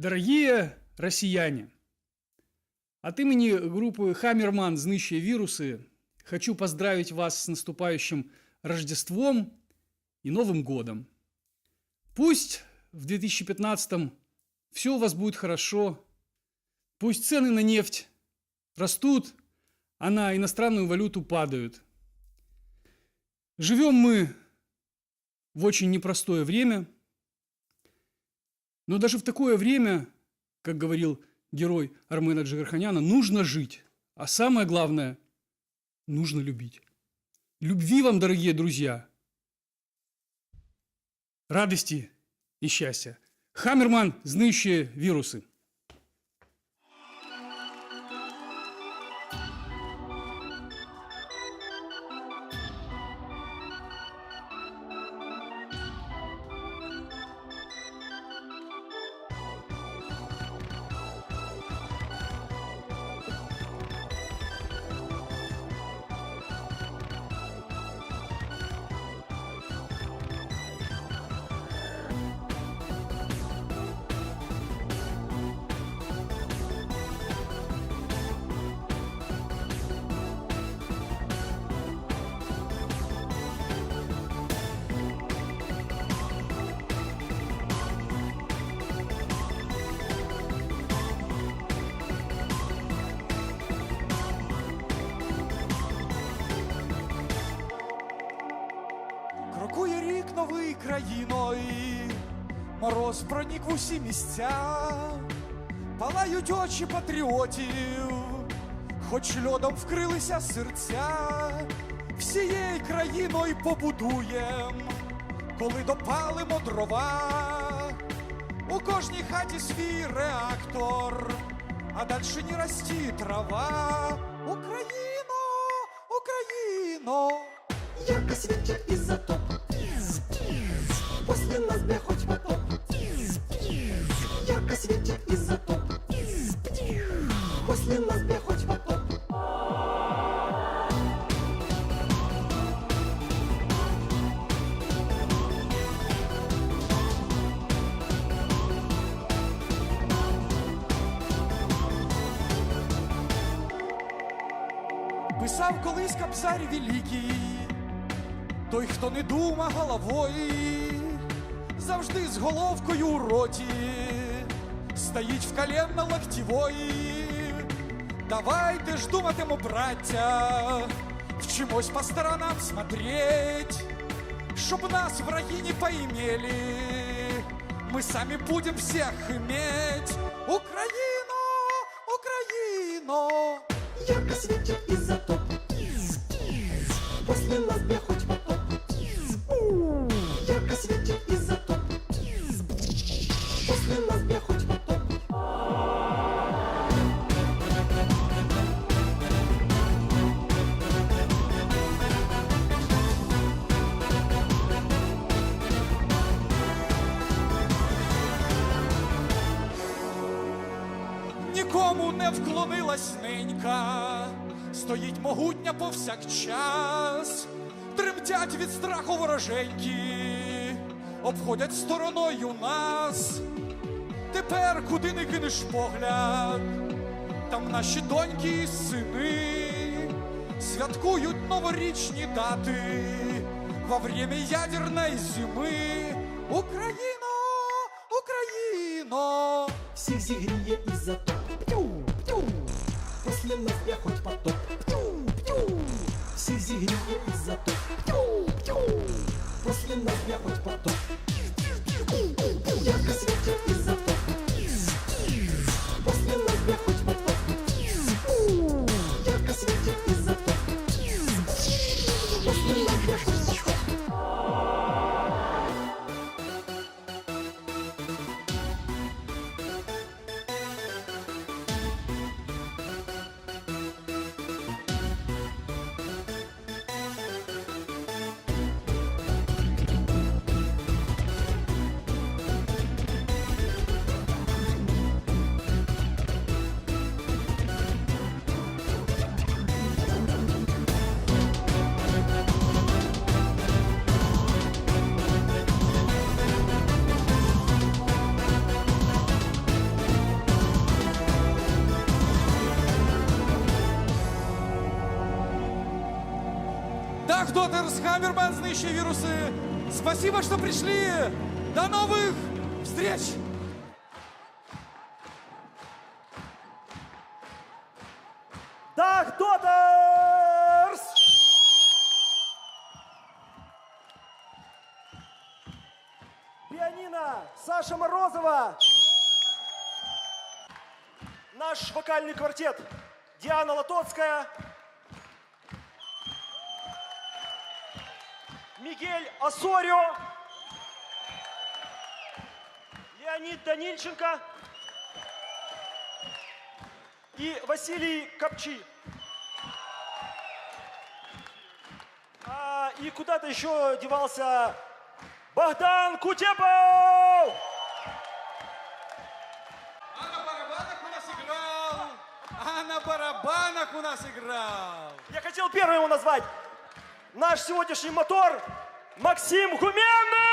Дорогие россияне, от имени группы «Хаммерман. Знищие вирусы» хочу поздравить вас с наступающим Рождеством и Новым годом. Пусть в 2015 все у вас будет хорошо, пусть цены на нефть растут, а на иностранную валюту падают. Живем мы в очень непростое время – но даже в такое время, как говорил герой Армена Джигарханяна, нужно жить. А самое главное, нужно любить. Любви вам, дорогие друзья. Радости и счастья. Хаммерман, знающие вирусы. Рік країною, мороз пронік в усі місця, палають очі патріотів, хоч льодом вкрилися серця, всією країною побудуєм, коли допалимо дрова, у кожній хаті свій реактор, а дальше не рості трава. Україно, Україно! Ярко светит изотоп Нас бля хоть потоп Ярко светит изотоп После нас бля хоть потоп Писав колись кобзар великий, той, хто не дума головою, завжди з головкою у роті, стоїть в коленно локтєвої. Давайте ж думатимо, браття, вчимось по сторонам смотреть, чтоб нас враги не поимели, мы сами будем всех иметь. Украина, Украина! Ярко светит изотоп После нас бля Нікому не вклонилась ненька, стоїть могутня повсякчас, тремтять від страху вороженьки, обходять стороною нас. Тепер куди не кинеш погляд, там наші доньки і сини святкують новорічні дати во время ядерної зими. Україно, Україно! Всех зигрие изотоп Птю, птю. После нас бля хоть потоп Птю, птю. Всех зигрие изотоп Птю, птю. После нас бля хоть потоп Дотерс, Хаммерман, знищує віруси. Спасибо, что пришли. До новых встреч! Дах Дотерс! Пианино Саша Морозова. Наш вокальный квартет Диана Латоцкая. Мигель Осорио. Леонид Данильченко. И Василий Копчи. А, и куда-то еще девался Богдан Кутепов! А на барабанах у нас играл. А на барабанах у нас играл. Я хотел первым его назвать. Наш сегодняшний мотор Максим Гуменный!